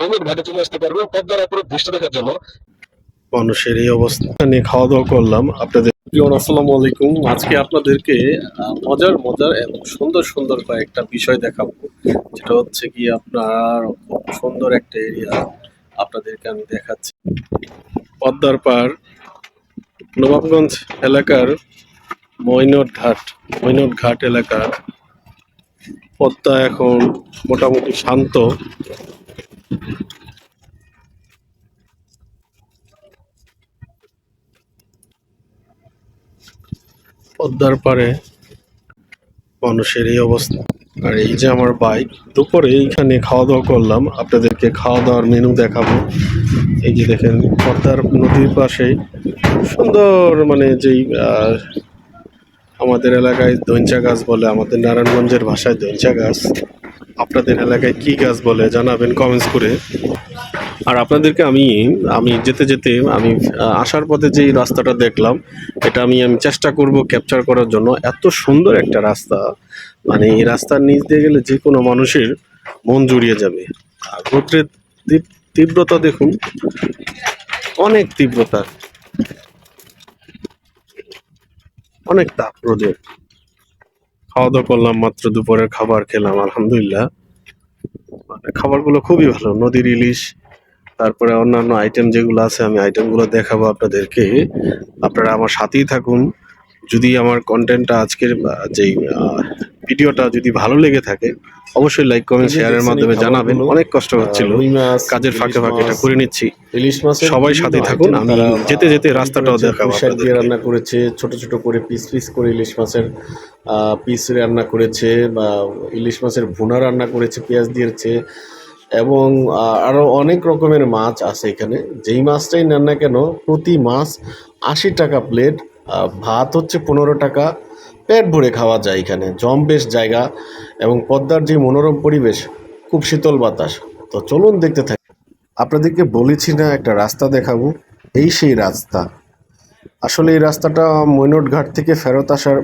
গভীর ঘাটে চলে আসতে পারবে পদ্মার অপরূপ দৃশ্য দেখার জন্য। মানুষের এই অবস্থা। নিয়ে খাওয়া দাওয়া করলাম। আপনাদের প্রিয়ন আসসালামু আলাইকুম। আজকে আপনাদেরকে আহ, মজার মজার এবং সুন্দর সুন্দর কয়েকটা বিষয় দেখাবো। যেটা হচ্ছে কি আপনার খুব সুন্দর একটা এরিয়া আপনাদেরকে আমি দেখাচ্ছি। পদ্মার পার নবাবগঞ্জ এলাকার মৈনট ঘাট। মৈনট ঘাট এলাকার পদ্মা এখন মোটামুটি শান্ত। পদ্মার পারে মানুষের এই অবস্থা। আর এই যে আমার বাইক দুপুরে এইখানে খাওয়া দাওয়া করলাম। আপনাদেরকে খাওয়া দাওয়ার মেনু দেখাবো। এই যে দেখেন, পদ্মার নদীর পাশে সুন্দর মানে যেই আমাদের এলাকায় দৈঞ্চা গাছ বলে, আমাদের নারায়ণগঞ্জের ভাষায় দৈঞ্চা গাছ। আপনাদের এলাকায় কি গাছ বলে জানাবেন কমেন্টস করে। আর আপনাদেরকে আমি আমি যেতে যেতে, আমি আসার পথে যে রাস্তাটা দেখলাম, এটা আমি আমি চেষ্টা করব ক্যাপচার করার জন্য। এত সুন্দর একটা রাস্তা। মানে এই রাস্তার নিচ দিয়ে গেলে যে কোনো মানুষের মন জুড়িয়ে যাবে। আর রৌদ্রের তীব্রতা দেখুন, অনেক তীব্রতা। অনেক তাপ রোদের। খাওয়া দাওয়া করলাম, মাত্র দুপুরের খাবার খেলাম, আলহামদুলিল্লাহ। মানে খাবারগুলো খুবই ভালো, নদীর ইলিশ, তারপরে অন্যান্য আইটেম যেগুলো আছে, আমি আইটেমগুলো দেখাবো আপনাদেরকে। আপনারা আমার সাথেই থাকুন। যদি আমার কন্টেন্টটা আজকের যেই ভিডিওটা যদি ভালো লেগে থাকে অবশ্যই লাইক কমেন্ট শেয়ারের মাধ্যমে জানাবেন। অনেক কষ্ট হচ্ছিল। মাছ কাজের ফাঁকে ফাঁকে এটা করে নিচ্ছি। ইলিশ মাছের সবাই সাথে থাকুন, আমি যেতে যেতে রাস্তাটাও দেখাবো শাক দিয়ে রান্না করেছে ছোট ছোট করে পিস পিস করে ইলিশ মাছের পিস রান্না করেছে বা ইলিশ মাছের ভুনা রান্না করেছে পেঁয়াজ দিয়েছে এবং আরও অনেক রকমের মাছ আছে এখানে। যেই মাছটাই নেন না কেন প্রতি মাছ আশি টাকা প্লেট ভাত হচ্ছে পনেরো টাকা পেট ভরে খাওয়া যায় এখানে। জম বেশ জায়গা এবং পদ্মার যে মনোরম পরিবেশ, খুব শীতল বাতাস। তো চলুন দেখতে থাকি। আপনাদেরকে বলেছি না একটা রাস্তা দেখাবো? এই সেই রাস্তা। আসলে এই রাস্তাটা মৈনট ঘাট থেকে ফেরত আসার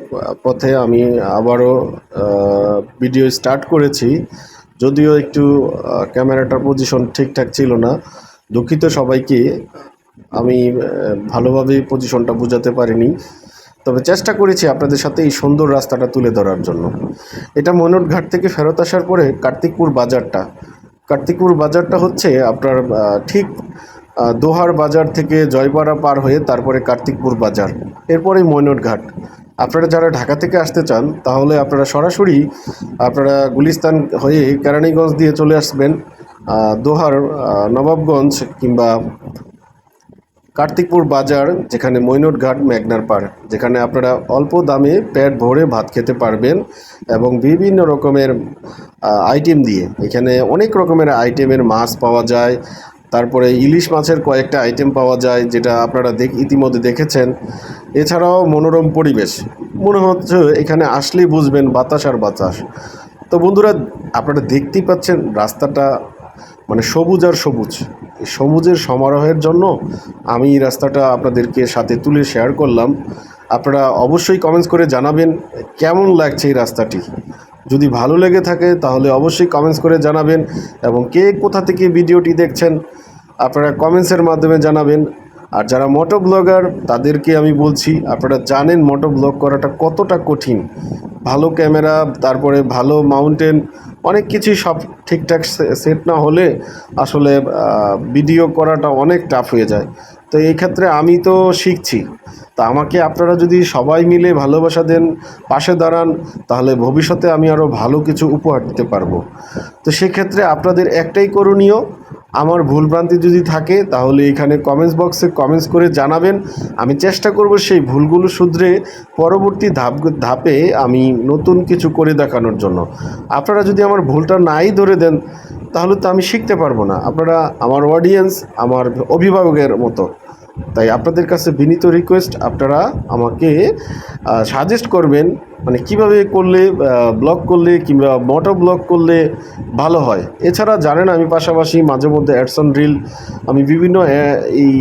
পথে আমি আবারও ভিডিও স্টার্ট করেছি। যদিও একটু ক্যামেরাটার পজিশন ঠিকঠাক ছিল না। দুঃখিত সবাইকে। আমি ভালোভাবে পজিশনটা বোঝাতে পারিনি। তবে চেষ্টা করেছি আপনাদের সাথে এই সুন্দর রাস্তাটা তুলে ধরার জন্য। এটা মৈনট ঘাট থেকে ফেরত আসার পরে কার্তিকপুর বাজারটা। কার্তিকপুর বাজারটা হচ্ছে আপনার ঠিক দোহার বাজার থেকে জয়পাড়া পার হয়ে তারপরে কার্তিকপুর বাজার। এরপরে মৈনট ঘাট আপনারা যারা ঢাকা থেকে আসতে চান, তাহলে আপনারা সরাসরি আপনারা গুলিস্তান হয়ে কেরানীগঞ্জ দিয়ে চলে আসবেন দোহার নবাবগঞ্জ কিংবা কার্তিকপুর বাজার, যেখানে মৈনট ঘাট পাড়, যেখানে আপনারা অল্প দামে পেট ভরে ভাত খেতে পারবেন এবং বিভিন্ন রকমের আইটেম দিয়ে। এখানে অনেক রকমের আইটেমের মাছ পাওয়া যায়, তারপরে ইলিশ মাছের কয়েকটা আইটেম পাওয়া যায়, যেটা আপনারা দেখ, ইতিমধ্যে দেখেছেন। এছাড়াও মনোরম পরিবেশ। মনে হচ্ছে এখানে আসলেই বুঝবেন বাতাস আর বাতাস। তো বন্ধুরা, আপনারা দেখতেই পাচ্ছেন রাস্তাটা মানে সবুজ আর সবুজ। এই সবুজের সমারোহের জন্য আমি এই রাস্তাটা আপনাদেরকে সাথে তুলে শেয়ার করলাম। আপনারা অবশ্যই কমেন্টস করে জানাবেন কেমন লাগছে এই রাস্তাটি। যদি ভালো লেগে থাকে তাহলে অবশ্যই কমেন্টস করে জানাবেন এবং কে কোথা থেকে ভিডিওটি দেখছেন আপনারা কমেন্টসের মাধ্যমে জানাবেন। আর যারা মোটো ব্লগার তাদেরকে আমি বলছি, আপনারা জানেন মোটো ব্লগ করাটা কতটা কঠিন। ভালো ক্যামেরা তারপরে ভালো মাউন্টেন অনেক কিছুই সব ঠিকঠাক সেট না হলে আসলে ভিডিও করাটা অনেক টাফ হয়ে যায়। তো এই ক্ষেত্রে আমি তো শিখছি। তা আমাকে আপনারা যদি সবাই মিলে ভালোবাসা দেন, পাশে দাঁড়ান, তাহলে ভবিষ্যতে আমি আরও ভালো কিছু উপহার দিতে পারব। তো সেক্ষেত্রে আপনাদের একটাই করণীয় আমার ভুলভ্রান্তি যদি থাকে, তাহলে এখানে কমেন্টস বক্সে কমেন্টস করে জানাবেন। আমি চেষ্টা করব সেই ভুলগুলো শুধরে পরবর্তী ধাপ, ধাপে আমি নতুন কিছু করে দেখানোর জন্য। আপনারা যদি আমার ভুলটা নাই ধরে দেন, তাহলে তো আমি শিখতে পারব না। আপনারা আমার অডিয়েন্স আমার অভিভাবকের মতো। তাই আপনাদের কাছে বিনীত রিকোয়েস্ট আপনারা আমাকে সাজেস্ট করবেন মানে কীভাবে করলে ব্লগ করলে কিংবা মোটো ব্লগ করলে ভালো হয়। এছাড়া জানেন আমি পাশাপাশি মাঝে মধ্যে অ্যাডসন রিল আমি বিভিন্ন এই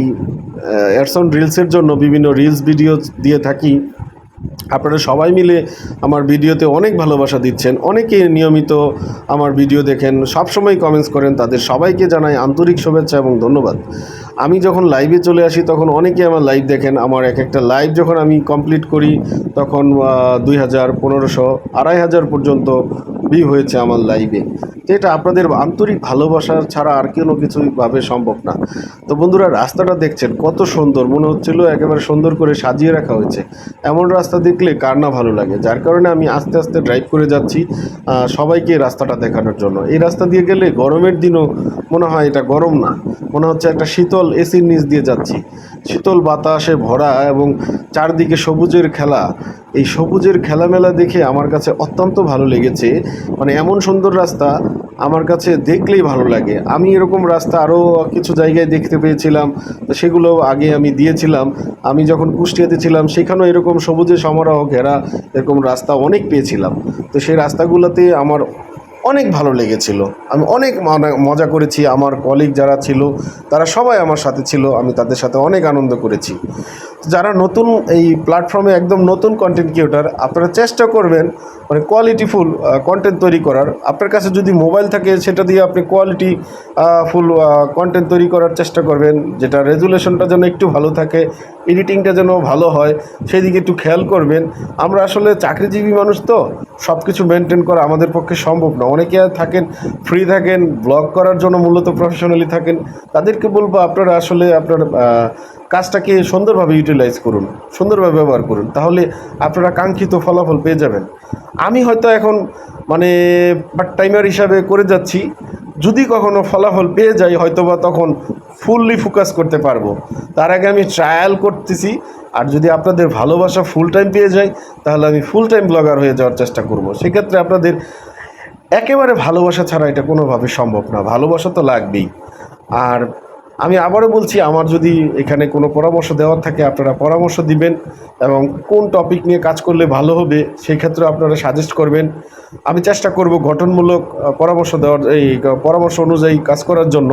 অ্যাডসন রিলসের জন্য বিভিন্ন রিলস ভিডিও দিয়ে থাকি। আপনারা সবাই মিলে আমার ভিডিওতে অনেক ভালোবাসা দিচ্ছেন। অনেকে নিয়মিত আমার ভিডিও দেখেন, সবসময় কমেন্টস করেন, তাদের সবাইকে জানাই আন্তরিক শুভেচ্ছা এবং ধন্যবাদ। আমি যখন লাইভে চলে আসি, তখন অনেকে আমার লাইভ দেখেন। আমার এক একটা লাইভ যখন আমি কমপ্লিট করি, তখন দুই হাজার পনেরোশো, আড়াই হাজার পর্যন্ত ভিউ হয়েছে আমার লাইভে এটা আপনাদের আন্তরিক ভালোবাসা ছাড়া আর কোনো কিছুইভাবে সম্ভব না। তো বন্ধুরা, রাস্তাটা দেখছেন, কত সুন্দর। মনে হচ্ছিল একেবারে সুন্দর করে সাজিয়ে রাখা হয়েছে। এমন রাস্তা দেখলে কার না ভালো লাগে। যার কারণে আমি আস্তে আস্তে ড্রাইভ করে যাচ্ছি সবাইকে রাস্তাটা দেখানোর জন্য। এই রাস্তা দিয়ে গেলে গরমের দিনও মনে হয় এটা গরম না। মনে হচ্ছে একটা শীতল এসির নিচ দিয়ে যাচ্ছি। শীতল বাতাসে ভরা এবং চারদিকে সবুজের খেলা। এই সবুজের খেলামেলা দেখে আমার কাছে অত্যন্ত ভালো লেগেছে। মানে এমন সুন্দর রাস্তা আমার কাছে দেখলেই ভালো লাগে। আমি এরকম রাস্তা আরও কিছু জায়গায় দেখতে পেয়েছিলাম সেগুলো আগে আমি দিয়েছিলাম। আমি যখন কুষ্টিয়াতে ছিলাম, সেখানেও এরকম সবুজে সমারোহ ঘেরা এরকম রাস্তা অনেক পেয়েছিলাম। তো সেই রাস্তাগুলোতে আমার অনেক ভালো লেগেছিল। আমি অনেক মজা করেছি। আমার কলিগ যারা ছিল, তারা সবাই আমার সাথে ছিল। আমি তাদের সাথে অনেক আনন্দ করেছি। যারা নতুন এই প্ল্যাটফর্মে একদম নতুন কন্টেন্ট ক্রিয়েটার আপনারা চেষ্টা করবেন মানে কোয়ালিটিফুল কন্টেন্ট তৈরি করার। আপনার কাছে যদি মোবাইল থাকে, সেটা দিয়ে আপনি কোয়ালিটি ফুল কন্টেন্ট তৈরি করার চেষ্টা করবেন। যেটা রেজুলেশনটা যেন একটু ভালো থাকে এডিটিংটা যেন ভালো হয় সেই দিকে একটু খেয়াল করবেন। আমরা আসলে চাকরিজীবী মানুষ তো সব কিছু মেনটেন করা আমাদের পক্ষে সম্ভব না। অনেকে থাকেন ফ্রি থাকেন ব্লগ করার জন্য মূলত প্রফেশনালি থাকেন। তাদেরকে বলব আপনারা আসলে আপনার কাজটাকে সুন্দরভাবে ইউটিলাইজ করুন, সুন্দরভাবে ব্যবহার করুন। তাহলে আপনারা কাঙ্ক্ষিত ফলাফল পেয়ে যাবেন। আমি হয়তো এখন মানে পার্ট টাইমার হিসাবে করে যাচ্ছি। যদি কখনো ফলাফল পেয়ে যাই, হয়তোবা তখন ফুললি ফোকাস করতে পারব। তার আগে আমি ট্রায়াল করতেছি, আর যদি আপনাদের ভালোবাসা ফুল টাইম পেয়ে যাই, তাহলে আমি ফুল টাইম ব্লগার হয়ে যাওয়ার চেষ্টা করব। সেক্ষেত্রে আপনাদের একেবারে ভালোবাসা ছাড়া এটা কোনোভাবে সম্ভব না। ভালোবাসা তো লাগবেই। আর আমি আবারও বলছি, আমার যদি এখানে কোনো পরামর্শ দেওয়ার থাকে, আপনারা পরামর্শ দিবেন এবং কোন টপিক নিয়ে কাজ করলে ভালো হবে সেই ক্ষেত্রে আপনারা সাজেস্ট করবেন। আমি চেষ্টা করব গঠনমূলক পরামর্শ দেওয়ার, এই পরামর্শ অনুযায়ী কাজ করার জন্য।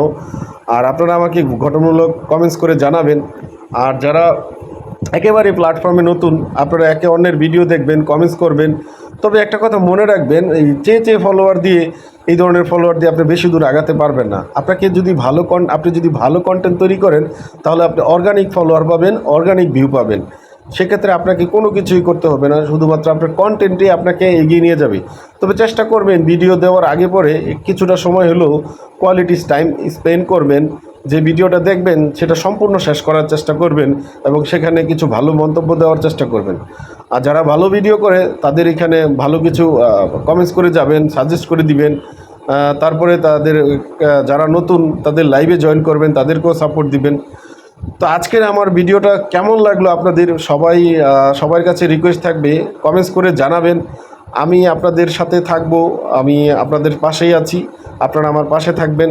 আর আপনারা আমাকে গঠনমূলক কমেন্টস করে জানাবেন। আর যারা একেবারে প্ল্যাটফর্মে নতুন, আপনারা একে অন্যের ভিডিও দেখবেন কমেন্টস করবেন। তবে একটা কথা মনে রাখবেন, এই চেয়ে চেয়ে ফলোয়ার দিয়ে এই ধরনের ফলোয়ার দিয়ে আপনি বেশি দূর আগাতে পারবেন না। আপনাকে যদি ভালো কন আপনি যদি ভালো কন্টেন্ট তৈরি করেন, তাহলে আপনি অর্গানিক ফলোয়ার পাবেন অর্গানিক ভিউ পাবেন। সেক্ষেত্রে আপনাকে কোনো কিছুই করতে হবে না, শুধুমাত্র আপনার কন্টেন্টই আপনাকে এগিয়ে নিয়ে যাবে। তবে চেষ্টা করবেন ভিডিও দেওয়ার আগে পরে কিছুটা সময় হলেও কোয়ালিটিস টাইম স্পেন্ড করবেন, যে ভিডিওটা দেখবেন সেটা সম্পূর্ণ শেষ করার চেষ্টা করবেন এবং সেখানে কিছু ভালো মন্তব্য দেওয়ার চেষ্টা করবেন। আর যারা ভালো ভিডিও করে তাদের এখানে ভালো কিছু কমেন্টস করে যাবেন সাজেস্ট করে দিবেন। তারপরে তাদের যারা নতুন তাদের লাইভে জয়েন করবেন, তাদেরকেও সাপোর্ট দিবেন। তো আজকের আমার ভিডিওটা কেমন লাগল আপনাদের? সবাই সবার কাছে রিকোয়েস্ট থাকবে কমেন্টস করে জানাবেন। আমি আপনাদের সাথে থাকব, আমি আপনাদের পাশেই আছি, আপনারা আমার পাশে থাকবেন।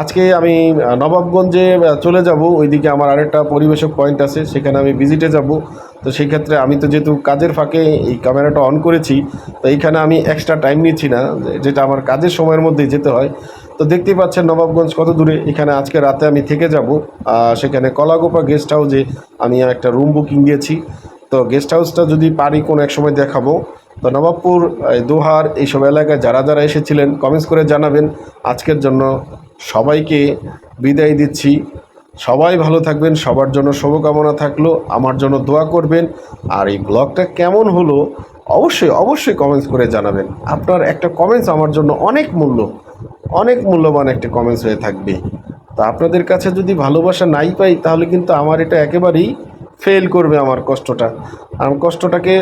আজকে আমি নবাবগঞ্জে চলে যাব, ওইদিকে আমার আরেকটা পরিবেশক পয়েন্ট আছে, সেখানে আমি ভিজিটে যাব। তো সেই ক্ষেত্রে আমি তো যেহেতু কাজের ফাঁকে এই ক্যামেরাটা অন করেছি, তো এইখানে আমি এক্সট্রা টাইম নিচ্ছি না যেটা আমার কাজের সময়ের মধ্যেই যেতে হয়। তো দেখতেই পাচ্ছেন নবাবগঞ্জ কত দূরে। এখানে আজকে রাতে আমি থেকে যাব। সেখানে কলাগোপা গেস্ট হাউসে আমি একটা রুম বুকিং দিয়েছি। তো গেস্ট হাউসটা যদি পারি কোনো এক সময় দেখাবো। তো নবাবপুর দোহার এইসব এলাকায় যারা যারা এসেছিলেন কমেন্টস করে জানাবেন। আজকের জন্য সবাইকে বিদায় দিচ্ছি। সবাই ভালো থাকবেন, সবার জন্য শুভকামনা থাকল। আমার জন্য দোয়া করবেন। আর এই ব্লগটা কেমন হলো, অবশ্যই অবশ্যই কমেন্টস করে জানাবেন। আপনার একটা কমেন্টস আমার জন্য অনেক মূল্য। অনেক মূল্যবান একটা কমেন্টস হয়ে থাকবে। তা আপনাদের কাছে যদি ভালোবাসা নাই পাই, তাহলে কিন্তু আমার এটা একেবারেই ফেল করবে আমার কষ্টটা। আমার কষ্টটাকে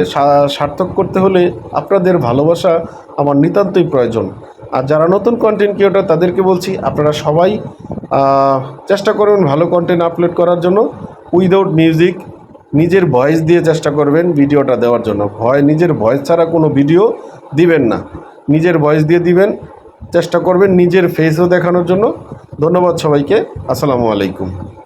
সার্থক করতে হলে আপনাদের ভালোবাসা আমার নিতান্তই প্রয়োজন। আর যারা নতুন কন্টেন্ট ক্রিয়েটর তাদেরকে বলছি, আপনারা সবাই চেষ্টা করুন ভালো কন্টেন্ট আপলোড করার জন্য। উইদাউট মিউজিক নিজের ভয়েস দিয়ে চেষ্টা করবেন ভিডিওটা দেওয়ার জন্য। ভয়, নিজের ভয়েস ছাড়া কোনো ভিডিও দিবেন না। নিজের ভয়েস দিয়ে দিবেন। চেষ্টা করবেন নিজের ফেসও দেখানোর জন্য। ধন্যবাদ সবাইকে। আসসালামু আলাইকুম।